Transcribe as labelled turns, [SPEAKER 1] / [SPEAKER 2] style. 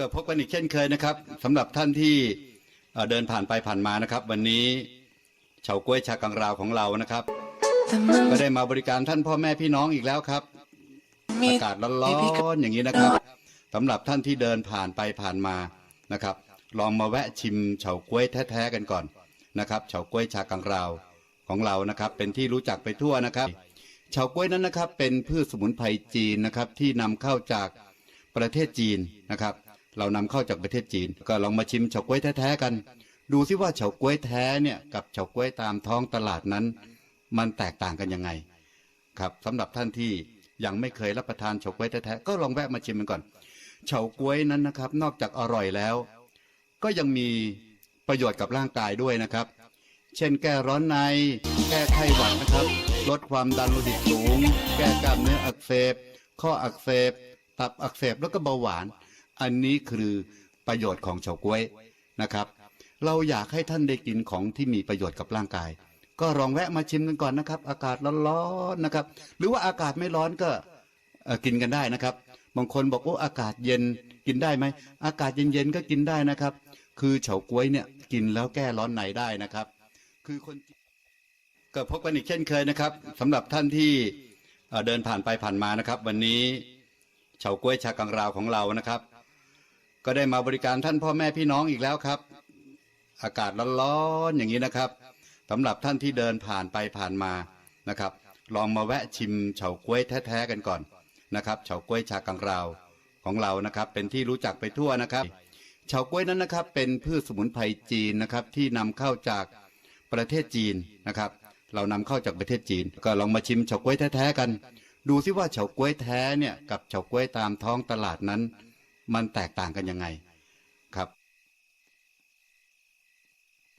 [SPEAKER 1] ก็พบกันอีกเช่นเคยนะครับสำหรับท่านที่เดินผ่านไปผ่านมานะครับ วันนี้เฉาก้วยชากังราวของเรานะครับ ก็ได้มาบริการท่านพ่อแม่พี่น้องอีกแล้วครับอากาศร้อนๆอย่างนี้นะครับสำหรับท่านที่เดินผ่านไปผ่านมานะครับ ลองมาแวะชิมเฉาก้วยแท้ๆกันก่อนนะครับเฉาก้วยชากังราวของเรานะครับ เป็นที่รู้จักไปทั่วนะครับเฉาก้วยนั้นนะครับ เป็นพืชสมุนไพรจีนนะครับที่นำเข้าจากประเทศจีนนะครับ เรานำเข้าจากประเทศจีน ก็ลองมาชิมเฉาก้วยแท้ๆกัน ดูซิว่าเฉาก้วยแท้เนี่ยกับเฉาก้วยตามท้องตลาดนั้น มันแตกต่างกันยังไง ครับสำหรับท่านที่ยังไม่เคยรับประทานเฉาก๊วยแท้ๆก็ลองแวะมาชิมมันก่อนเฉาก๊วยนั้นนะครับ นอกจากอร่อยแล้ว ก็ยังมีประโยชน์กับร่างกายด้วยนะครับ เช่นแก้ร้อนใน แก้ไข้หวัดนะครับ ลดความดันโลหิตสูง แก้กล้ามเนื้ออักเสบ ข้ออักเสบ ตับอักเสบแล้วก็เบาหวาน อันนี้คือประโยชน์ของเฉาก๊วยนะครับ เราอยากให้ท่านได้กินของที่มีประโยชน์กับร่างกาย ก็ลองแวะมาชิมกันก่อนนะครับ อากาศร้อนๆนะครับ หรือว่าอากาศไม่ร้อนก็กินกันได้นะครับ บางคนบอกโอ้อากาศเย็นกินได้ไหมอากาศเย็นๆก็กินได้นะครับ คือเฉาก๊วยเนี่ยกินแล้วแก้ร้อนในได้นะครับ คือคนก็พบกันอีกเช่นเคยนะครับสำหรับท่านที่เดินผ่านไปผ่านมานะครับ วันนี้เฉาก๊วยชากังราวของเรานะครับ ก็ได้มาบริการท่านพ่อแม่พี่น้องอีกแล้วครับ อากาศร้อนๆอย่างนี้นะครับสำหรับท่านที่เดินผ่านไปผ่านมานะครับ ลองมาแวะชิมเฉาก๊วยแท้ๆกันก่อนนะครับเฉาก๊วยชากังราวของเรานะครับ เป็นที่รู้จักไปทั่วนะครับเฉาก๊วยนั้นนะครับ เป็นพืชสมุนไพรจีนนะครับ ที่นำเข้าจากประเทศจีนนะครับ เรานำเข้าจากประเทศจีน ก็ลองมาชิมเฉาก๊วยแท้ๆกัน ดูซิว่าเฉาก๊วยแท้เนี่ยกับเฉาก๊วยตามท้องตลาดนั้น มันแตกต่างกันยังไง